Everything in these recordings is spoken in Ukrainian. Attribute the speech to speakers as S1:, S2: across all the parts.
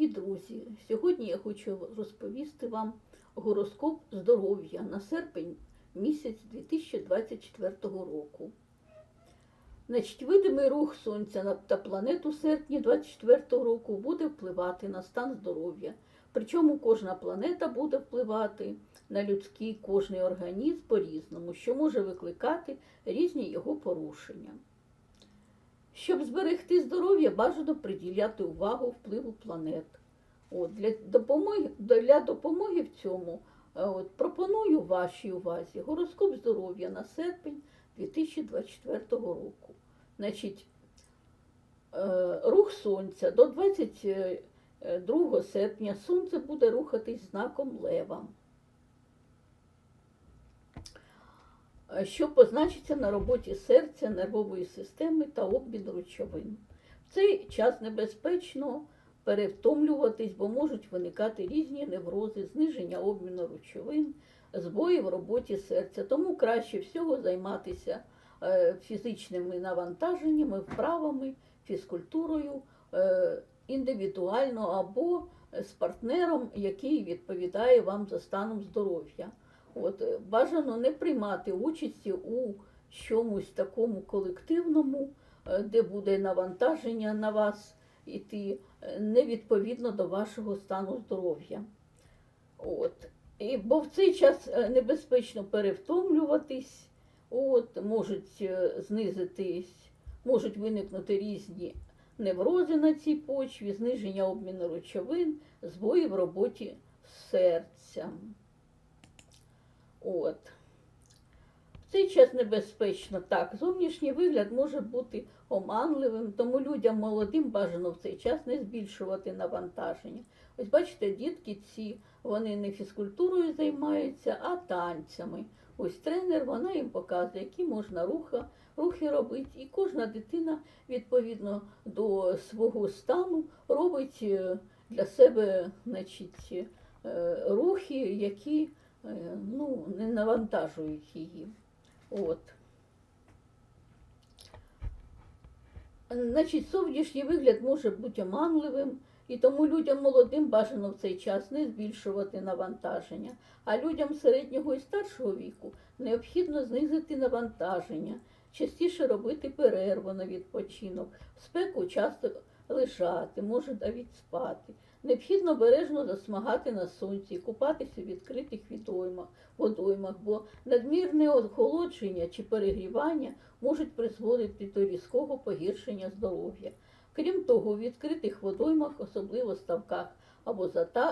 S1: дорогі друзі! Сьогодні я хочу розповісти вам гороскоп здоров'я на серпень місяць 2024 року. Значить, видимий рух Сонця та планет у серпні 2024 року буде впливати на стан здоров'я. Причому кожна планета буде впливати на людський кожний організм по-різному, що може викликати різні його порушення. Щоб зберегти здоров'я, бажано приділяти увагу впливу планет. От, для, допомоги, для допомоги в цьому е, от, пропоную вашій увазі гороскоп здоров'я на серпень 2024 року. Значить, е, рух Сонця до 22 серпня Сонце буде рухатись знаком Лева. Що позначиться на роботі серця, нервової системи та обміну речовин. В цей час небезпечно перевтомлюватись, бо можуть виникати різні неврози, зниження обміну речовин, збої в роботі серця. Тому краще всього займатися е, фізичними навантаженнями, вправами, фізкультурою е, індивідуально або з партнером, який відповідає вам за станом здоров'я. От, е, бажано не приймати участі у чомусь такому колективному, е, де буде навантаження на вас іти е, невідповідно до вашого стану здоров'я. От. І, бо в цей час небезпечно перевтомлюватись, от, можуть знизитись, можуть виникнути різні неврози на цій почві, зниження обміну речовин, збої в роботі серця. От. В цей час небезпечно так. Зовнішній вигляд може бути оманливим, тому людям молодим бажано в цей час не збільшувати навантаження. Ось бачите, дітки ці, вони не фізкультурою займаються, а танцями. Ось тренер, вона їм показує, які можна рухи, рухи робити. І кожна дитина відповідно до свого стану робить е, для себе значить, е, рухи, які ну, не навантажують її. От. Значить, зовнішній вигляд може бути оманливим, і тому людям молодим бажано в цей час не збільшувати навантаження, а людям середнього і старшого віку необхідно знизити навантаження, частіше робити перерву на відпочинок, в спеку часто лежати, може навіть спати. Необхідно бережно засмагати на сонці, купатися в відкритих водоймах, бо надмірне охолодження чи перегрівання можуть призводити до різкого погіршення здоров'я. Крім того, у відкритих водоймах, особливо ставках або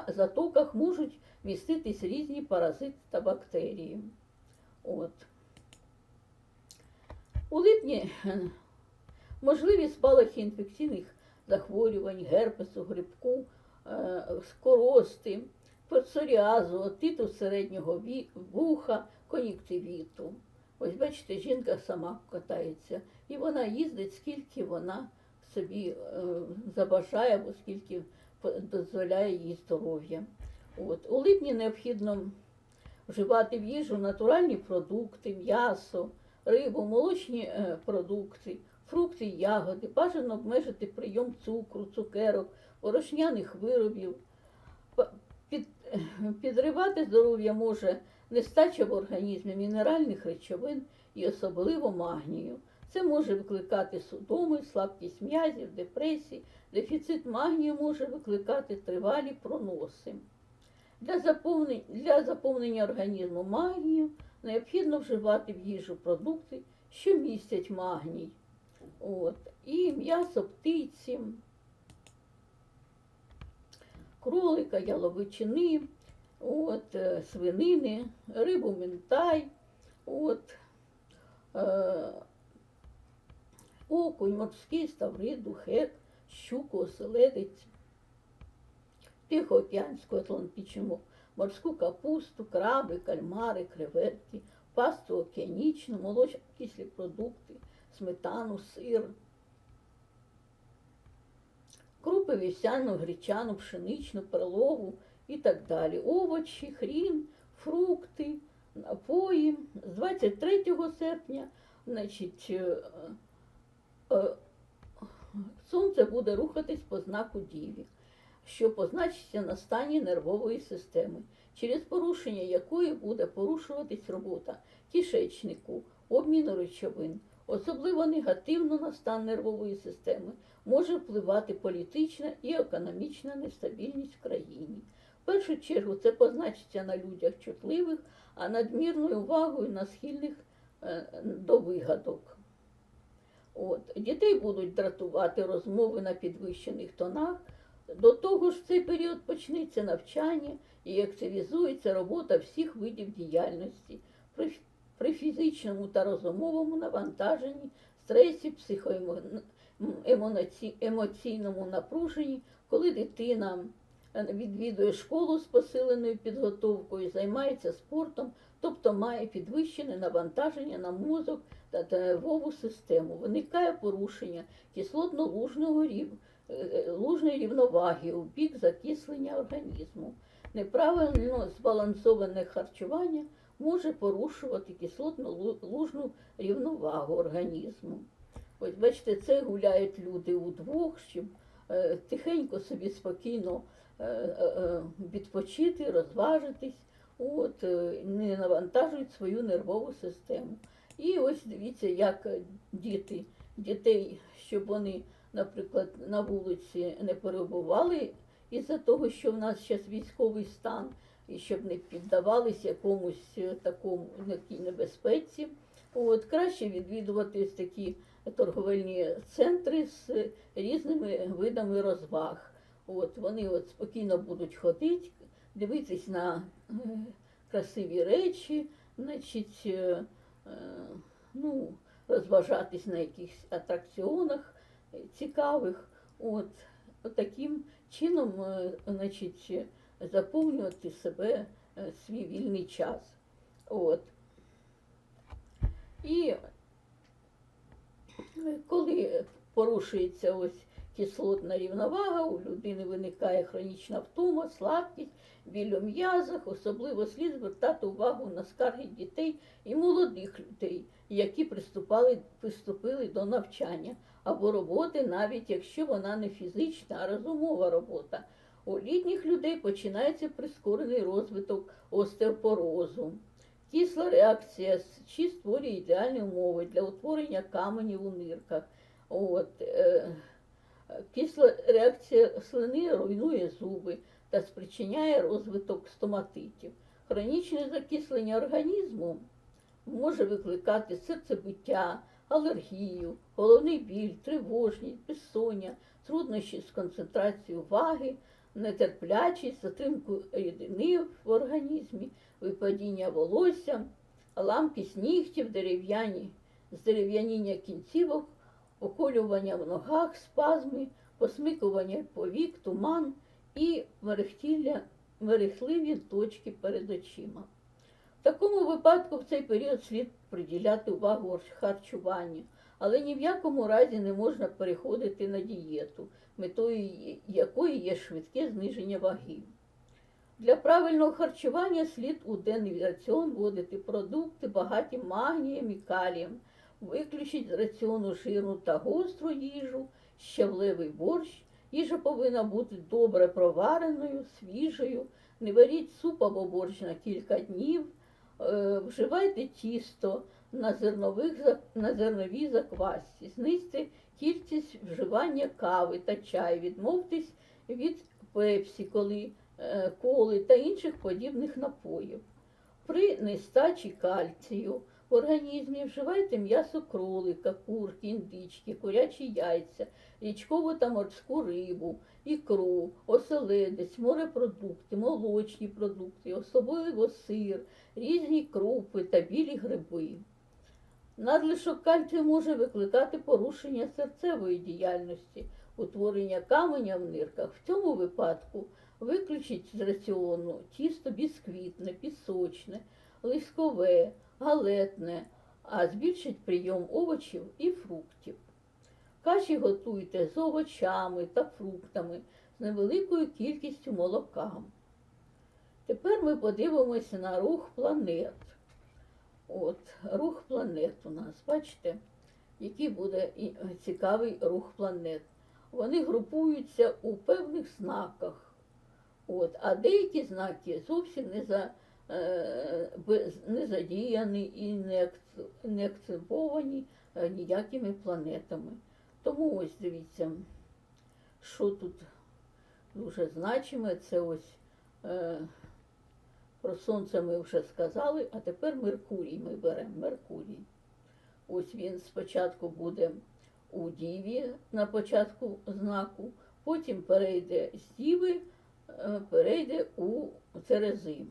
S1: затоках, можуть міститись різні паразити та бактерії. От. У липні можливі спалахи інфекційних захворювань, герпесу, грибку, скорости, псоріазу, отиту середнього вуха, кон'юктивіту. Ось бачите, жінка сама катається, і вона їздить, скільки вона собі е, забажає, або скільки дозволяє їй здоров'я. От. У липні необхідно вживати в їжу натуральні продукти, м'ясо, рибу, молочні е, продукти, фрукти, ягоди. Бажано обмежити прийом цукру, цукерок, порошняних виробів. Під, підривати здоров'я може нестача в організмі мінеральних речовин і особливо магнію. Це може викликати судоми, слабкість м'язів, депресії. Дефіцит магнію може викликати тривалі проноси. Для заповнення, для заповнення організму магнію необхідно вживати в їжу продукти, що містять магній. От. І м'ясо птиці, кролика, яловичини, от, е, свинини, рибу ментай, от, е, окунь, морський, ставриду, хек, щуку, оселедець, Тихоокеанську атлантичну морську капусту, краби, кальмари, креветки, пасту океанічну, молочні кислі продукти, сметану, сир, крупи вівсяну, гречану, пшеничну, перлову і так далі. Овочі, хрін, фрукти, напої. З 23 серпня значить, е, е, сонце буде рухатись по знаку Діві. що позначиться на стані нервової системи, через порушення якої буде порушуватись робота кишечнику, обміну речовин. Особливо негативно на стан нервової системи може впливати політична і економічна нестабільність в країні. В першу чергу це позначиться на людях чутливих, а надмірною увагою на схильних е, до вигадок. От. Дітей будуть дратувати розмови на підвищених тонах. До того ж, в цей період почнеться навчання і активізується робота всіх видів діяльності при, фізичному та розумовому навантаженні, стресі, психоемоційному напруженні, коли дитина відвідує школу з посиленою підготовкою, займається спортом, тобто має підвищене навантаження на мозок та нервову систему. Виникає порушення кислотно-лужного рівня лужної рівноваги у бік закислення організму. Неправильно збалансоване харчування може порушувати кислотно-лужну рівновагу організму. Ось бачите, це гуляють люди удвох, щоб е, тихенько собі спокійно е, е, відпочити, розважитись, от, е, не навантажують свою нервову систему. І ось дивіться, як діти, дітей, щоб вони наприклад, на вулиці не перебували із-за того, що в нас зараз військовий стан, і щоб не піддавались якомусь е, такому такій небезпеці. От, краще відвідувати такі торговельні центри з різними видами розваг. От, Вони от спокійно будуть ходити, дивитись на е, красиві речі, значить, е, ну, розважатись на якихось атракціонах цікавих. От, от таким чином значить, заповнювати себе е, свій вільний час. От. І коли порушується ось кислотна рівновага, у людини виникає хронічна втома, слабкість, біль у м'язах, особливо слід звертати увагу на скарги дітей і молодих людей, які приступали, приступили до навчання або роботи, навіть якщо вона не фізична, а розумова робота. У літніх людей починається прискорений розвиток остеопорозу. Кисла реакція чи створює ідеальні умови для утворення каменів у нирках. От, е, Кисла реакція слини руйнує зуби та спричиняє розвиток стоматитів. Хронічне закислення організму може викликати серцебиття, алергію, головний біль, тривожність, безсоння, труднощі з концентрацією уваги, нетерплячість, затримку рідини в організмі, випадіння волосся, ламкість нігтів, дерев'яні, здерев'яніння кінцівок, околювання в ногах, спазми, посмикування повік, туман і мерехтливі точки перед очима. В такому випадку в цей період слід приділяти увагу харчуванню, але ні в якому разі не можна переходити на дієту, метою якої є швидке зниження ваги. Для правильного харчування слід у денний раціон вводити продукти, багаті магнієм і калієм, виключіть з раціону жирну та гостру їжу, щавлевий борщ. Їжа повинна бути добре провареною, свіжою, не варіть суп або борщ на кілька днів, е, вживайте тісто на, зернових, на зерновій заквасці, знизьте кількість вживання кави та чаю, відмовтесь від пепсі, коли, е, коли та інших подібних напоїв. При нестачі кальцію в організмі вживайте м'ясо кролика, курки, індички, курячі яйця, річкову та морську рибу, ікру, оселедець, морепродукти, молочні продукти, особливо сир, різні крупи та білі гриби. Надлишок кальцію може викликати порушення серцевої діяльності, утворення каменя в нирках. В цьому випадку виключіть з раціону тісто бісквітне, пісочне, лискове, галетне, а збільшить прийом овочів і фруктів. Каші готуйте з овочами та фруктами з невеликою кількістю молока. Тепер ми подивимося на рух планет. От, рух планет у нас, бачите, який буде цікавий рух планет. вони групуються у певних знаках. От, а деякі знаки зовсім не, за, е, не задіяні і не, не акцентовані е, ніякими планетами. Тому ось дивіться, що тут дуже значиме, це ось е, про Сонце ми вже сказали, а тепер Меркурій ми беремо Меркурій. Ось він спочатку буде у Діві на початку знаку, потім перейде з Діви, е, перейде у Терези.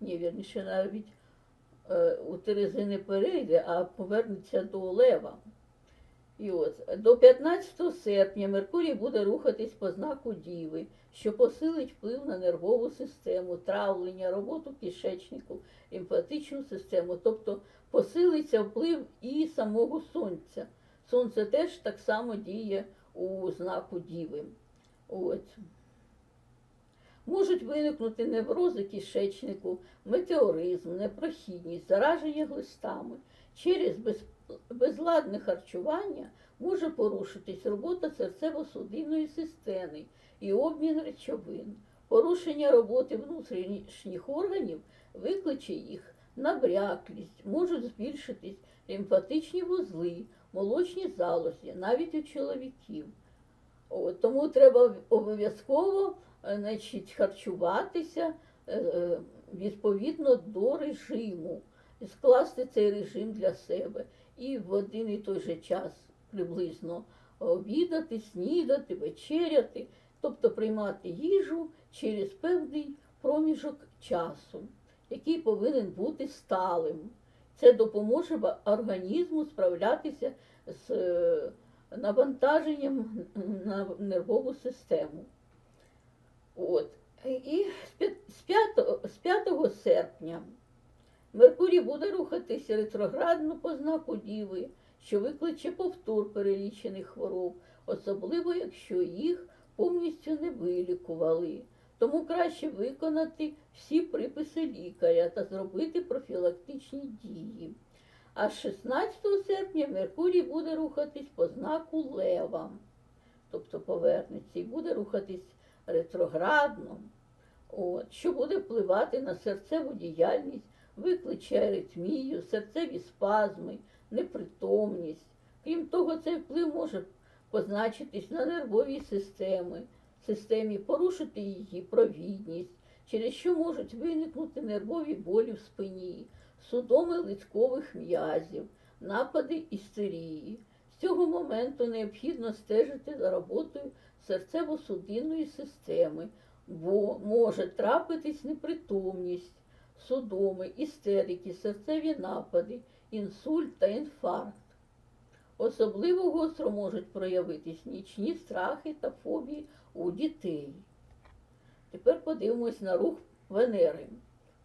S1: Ні, вірніше, навіть е, у Терези не перейде, а повернеться до Лева. І от до 15 серпня Меркурій буде рухатись по знаку Діви, що посилить вплив на нервову систему, травлення, роботу кишечнику, емфатичну систему, тобто посилиться вплив і самого сонця. Сонце теж так само діє у знаку Діви. От. Можуть виникнути неврози кишечнику, метеоризм, непрохідність, зараження глистами. Через без, безладне харчування може порушитись робота серцево-судинної системи і обмін речовин. Порушення роботи внутрішніх органів викличе їх набряклість, можуть збільшитись лімфатичні вузли, молочні залозі, навіть у чоловіків. От, тому треба обов'язково значить, харчуватися е, е, відповідно до режиму, скласти цей режим для себе і в один і той же час приблизно обідати, снідати, вечеряти, тобто приймати їжу через певний проміжок часу, який повинен бути сталим. Це допоможе організму справлятися з е, навантаженням на нервову систему. От. І з 5, з 5 серпня Меркурій буде рухатися ретроградно по знаку Діви, що викличе повтор перелічених хвороб, особливо якщо їх повністю не вилікували. Тому краще виконати всі приписи лікаря та зробити профілактичні дії. А з 16 серпня Меркурій буде рухатись по знаку Лева, тобто повернеться, і буде рухатись ретроградно, от, що буде впливати на серцеву діяльність, викличе аритмію, серцеві спазми, непритомність. Крім того, цей вплив може позначитись на нервовій системі, системі, порушити її провідність, через що можуть виникнути нервові болі в спині, судоми лицькових м'язів, напади істерії. З цього моменту необхідно стежити за роботою серцево-судинної системи, бо може трапитись непритомність, судоми, істерики, серцеві напади, інсульт та інфаркт. Особливо гостро можуть проявитись нічні страхи та фобії у дітей. Тепер подивимось на рух Венери.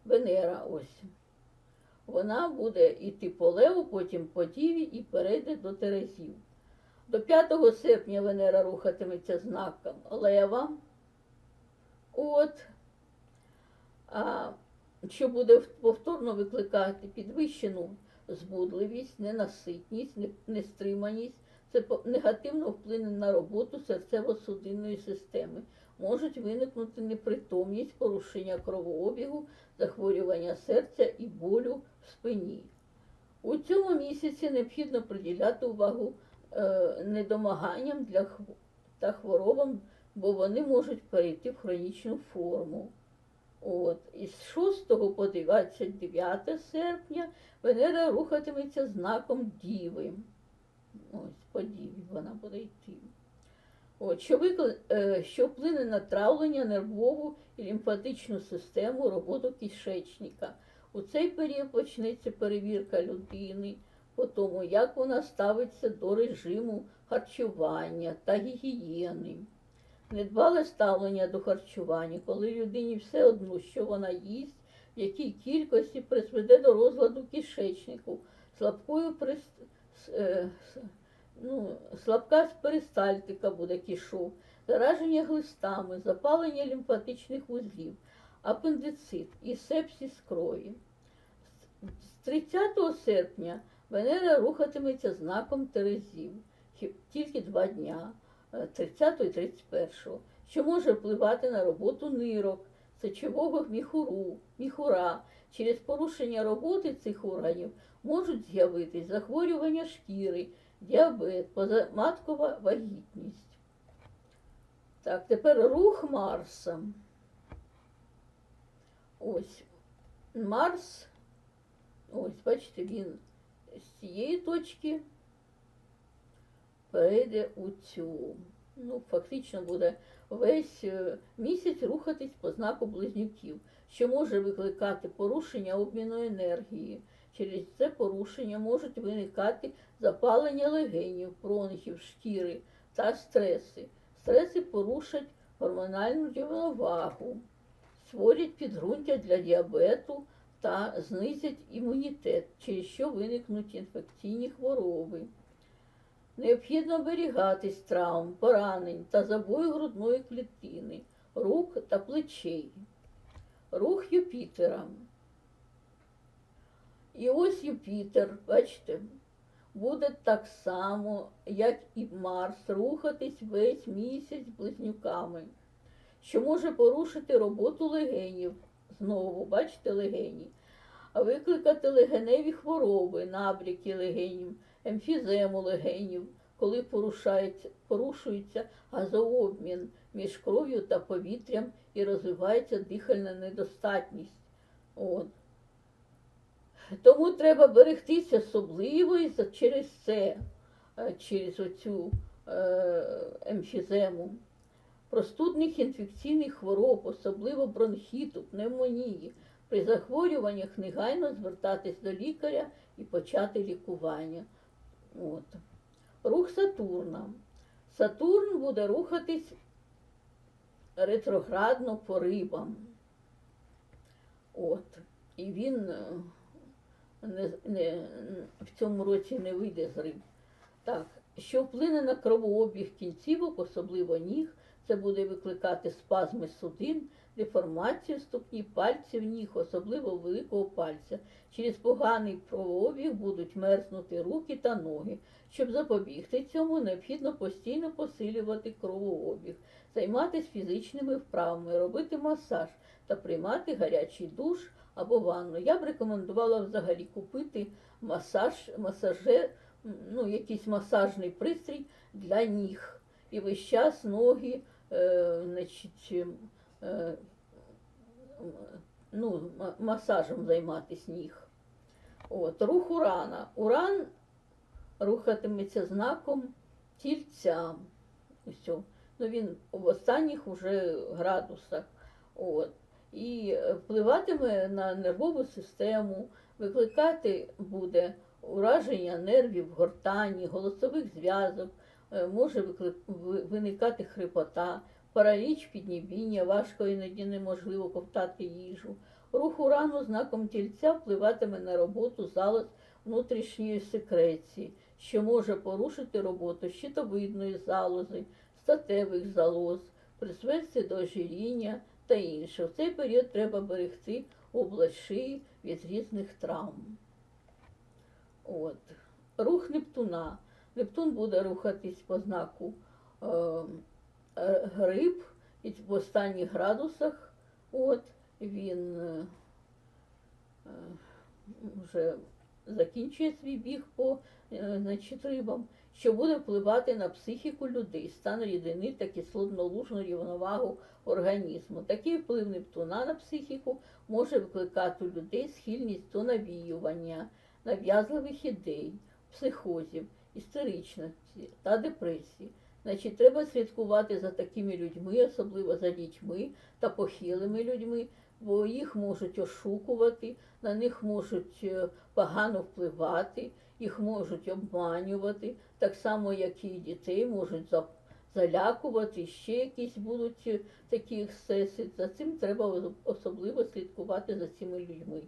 S1: Венера ось. Вона буде йти по леву, потім по діві і перейде до Терезів. До 5 серпня Венера рухатиметься знаком лева. От. А що буде повторно викликати підвищену збудливість, ненаситність, нестриманість. Це негативно вплине на роботу серцево-судинної системи. Можуть виникнути непритомність, порушення кровообігу, захворювання серця і болю в спині. У цьому місяці необхідно приділяти увагу недомаганням для та хворобам, бо вони можуть перейти в хронічну форму. От, із 6 по 29 серпня Венера рухатиметься знаком Діви. Ось по Діві вона буде йти. От, що, викли- е, що вплине на травлення, нервову і лімфатичну систему, роботу кишечника. У цей період почнеться перевірка людини по тому, як вона ставиться до режиму харчування та гігієни. Недбале ставлення до харчування, коли людині все одно, що вона їсть, в якій кількості призведе до розладу кишечнику, слабкою прис... с- е, ну, слабка перистальтика буде кишок, зараження глистами, запалення лімфатичних вузлів, апендицит і сепсис крові. З 30 серпня Венера рухатиметься знаком Терезів, тільки два дня. е, 30 і 31, що може впливати на роботу нирок, сечового міхуру, міхура. Через порушення роботи цих органів можуть з'явитись захворювання шкіри, діабет, позаматкова вагітність. Так, тепер рух Марса. Ось Марс, ось, бачите, він з цієї точки перейде у цю. Ну, фактично буде весь е, місяць рухатись по знаку близнюків, що може викликати порушення обміну енергії. Через це порушення можуть виникати запалення легенів, бронхів, шкіри та стреси. Стреси порушать гормональну рівновагу, створять підґрунтя для діабету та знизять імунітет, через що виникнуть інфекційні хвороби. Необхідно оберігатись травм, поранень та забою грудної клітини, рук та плечей. Рух Юпітера. І ось Юпітер, бачите, буде так само, як і Марс, рухатись весь місяць близнюками, що може порушити роботу легенів. Знову, бачите, легені, викликати легеневі хвороби, набряки легенів, емфізему легенів, коли порушається, порушується газообмін між кров'ю та повітрям і розвивається дихальна недостатність. От. Тому треба берегтися особливо і через це, е, через оцю е, емфізему. Простудних інфекційних хвороб, особливо бронхіту, пневмонії. При захворюваннях негайно звертатись до лікаря і почати лікування. От. Рух Сатурна. Сатурн буде рухатись ретроградно по рибам. От. І він е, не, не, в цьому році не вийде з риб. Так, що вплине на кровообіг кінцівок, особливо ніг, це буде викликати спазми судин, деформацію ступні, пальців ніг, особливо великого пальця. Через поганий кровообіг будуть мерзнути руки та ноги. Щоб запобігти цьому, необхідно постійно посилювати кровообіг, займатися фізичними вправами, робити масаж та приймати гарячий душ або ванну. Я б рекомендувала взагалі купити масаж, масаже, ну, якийсь масажний пристрій для ніг. І весь час ноги, значить, е, ну, масажем займатися ніг. От, рух урана. Уран рухатиметься знаком тільця. Усьо. Ну, він в останніх уже градусах. От. І е, впливатиме на нервову систему, викликати буде ураження нервів, гортані, голосових зв'язок, е, може виникати хрипота, параліч піднебіння, важко іноді неможливо ковтати їжу. Рух урану знаком тільця впливатиме на роботу залоз внутрішньої секреції, що може порушити роботу щитовидної залози, статевих залоз, призвести до ожиріння та інше. В цей період треба берегти область шиї від різних травм. От. Рух Нептуна. Нептун буде рухатись по знаку е, е, гриб і в останніх градусах. От, він е, вже закінчує свій біг по значить, рибам, що буде впливати на психіку людей, стан рідини та кислотно-лужну рівновагу організму. Такий вплив Нептуна на психіку може викликати у людей схильність до навіювання, нав'язливих ідей, психозів, істеричності та депресії. Значить, треба слідкувати за такими людьми, особливо за дітьми та похилими людьми, бо їх можуть ошукувати, на них можуть е, погано впливати, їх можуть обманювати, так само, як і дітей можуть за- залякувати, ще якісь будуть е, такі ексцеси. За цим треба особливо слідкувати за цими людьми.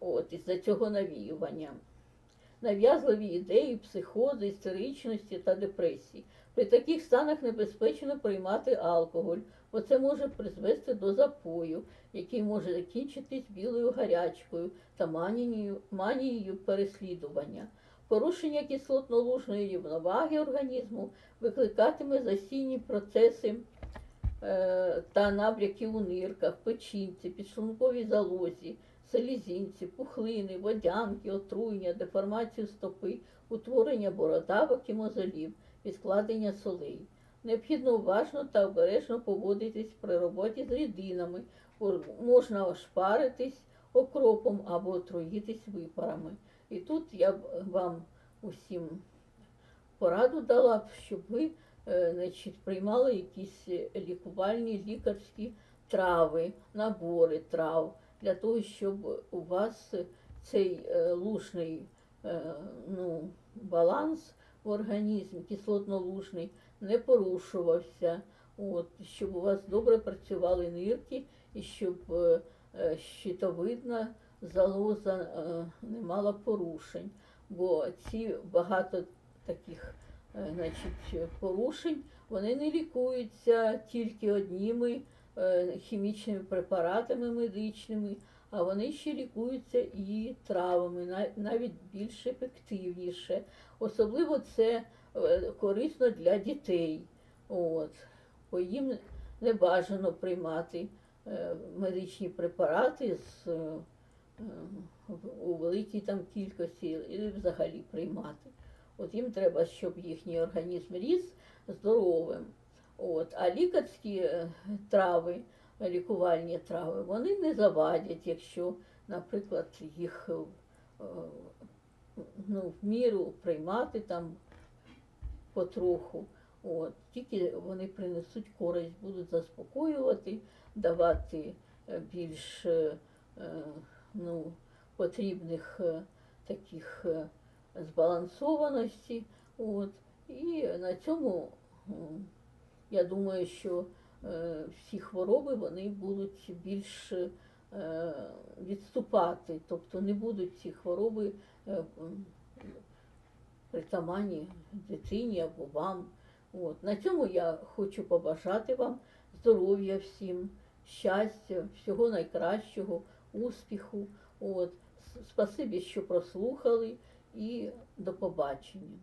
S1: От, із-за цього навіювання. Нав'язливі ідеї, психози, істеричності та депресії. При таких станах небезпечно приймати алкоголь, бо це може призвести до запою, який може закінчитись білою гарячкою та манією, манією переслідування. Порушення кислотно-лужної рівноваги організму викликатиме застійні процеси е, та набряки у нирках, печінці, підшлунковій залозі, селезінці, пухлини, водянки, отруєння, деформацію стопи, утворення бородавок і мозолів, відкладення солей. Необхідно уважно та обережно поводитись при роботі з рідинами, можна ошпаритись окропом або отруїтись випарами. І тут я б вам усім пораду дала, б, щоб ви е, значить, приймали якісь лікувальні лікарські трави, набори трав, для того, щоб у вас цей е, лужний е, ну, баланс в організмі, кислотно-лужний, не порушувався, от, щоб у вас добре працювали нирки і щоб е, щитовидна залоза не мала порушень. Бо ці багато таких значить, порушень вони не лікуються тільки одніми хімічними препаратами медичними, а вони ще лікуються і травами, навіть більш ефективніше. Особливо це е, корисно для дітей. От. Бо їм не бажано приймати е, медичні препарати з, е, е, у великій там кількості і взагалі приймати. От їм треба, щоб їхній організм ріс здоровим. От. А лікарські е, трави, лікувальні трави, вони не завадять, якщо, наприклад, їх е, ну, в міру приймати там потроху. От. Тільки вони принесуть користь, будуть заспокоювати, давати е, більш ну, потрібних таких збалансованості. От. І на цьому я думаю, що е, всі хвороби вони будуть більш е, відступати, тобто не будуть ці хвороби е, притаманні дитині або вам. От. На цьому я хочу побажати вам здоров'я всім, щастя, всього найкращого, успіху. От. Спасибі, що прослухали, і до побачення.